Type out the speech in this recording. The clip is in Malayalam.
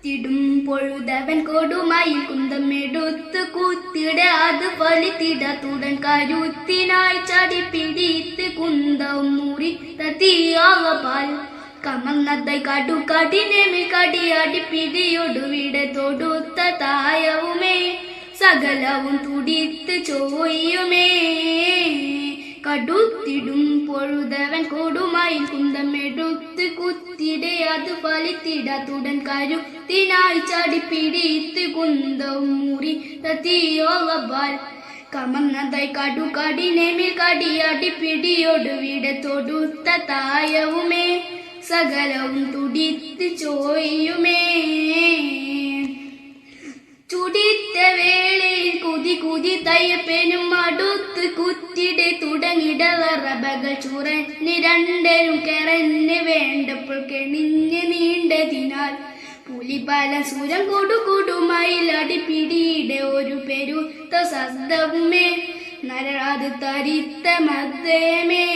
കടുത്തിടും പൊഴുതവൻ കൊടുമയിൽ കുന്തമെടുത്ത് കുത്തിട അത് ഫലിത്തിട തുടൻ കരുത്തിനായി ചടി പിടിത്ത് കുന്തം മുറി തീയാവാൽ കമന്നതായി കടു കടിനെമി കടിയാടി പിടിയൊടുവിടെ തൊടുത്ത തായവുമേ. സകലവും തുടിത്ത് ചോയുമേ കടുത്തിടും പൊഴുതവൻ കൊടുമയിൽ കുന്തമെടുത്ത് കുത്തിടെ അത് കരുത്തിനായി ചാടി പിടിയിത്ത് കുന്തം മുറി തത്തിയോകപാൽ കമന്നതായി കടു കടിനെമിൽ കടിയാടി പിടിയൊടുവിടെ തൊടുത്ത തായവുമേ സകലവും തുടിത്ത് ചോയുമേ. ചുടിത്ത വേളയിൽ കുതി കുതി തയ്യപ്പനും അടുത്ത് കുത്തിടെ തുടങ്ങിടവറബകൾ ചുറഞ്ഞ് രണ്ടരും കെറഞ്ഞ് വേണ്ടപ്പോൾ കെണിഞ്ഞ് നീണ്ടതിനാൽ പുലിപല സുരം കൊടുകൊടുമയിലടി പിടിയുടെ ഒരു പെരുത്ത സസ്തവുമേ നരാത് തരിത്ത മദ്യമേ.